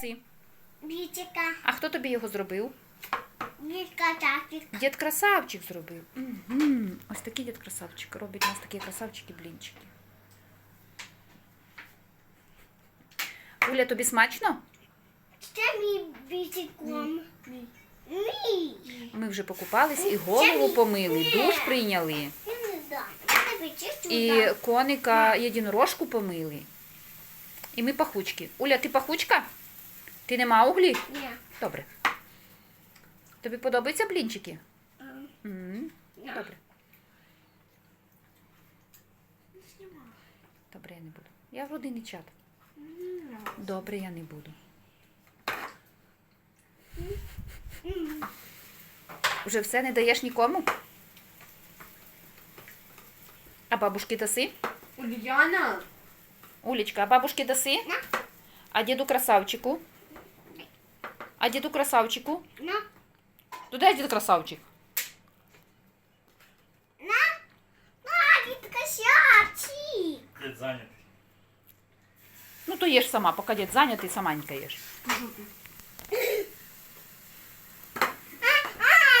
даси. Вітика, А хто тобі його зробив? вітка, тафік. Дід красавчик зробив. Угу. Ось такий дід красавчик. Робить у нас такі красавчики блінчики. Уля, тобі смачно? Це мій вітиком. Мій. Ми вже покупались і голову помили, душ прийняли. І коника єдинорожку помили. І ми пахучки. Уля, ти пахучка? Ти нема углі? Ні. Добре. Тобі подобаються блінчики? М ні. Добре. Добре, я не буду. Я в родинний чат. Добре, я не буду. Уже все не даєш нікому? А бабушки даси? Ульяна, Улечка, а бабушки даси? А діду красавчику? А діду красавчику? На. Ну дай дід красавчик. На. На, вітка, красавчик. Дід зайнятий. Ну то їж сама, поки дід зайнятий, саманька їж. жопі.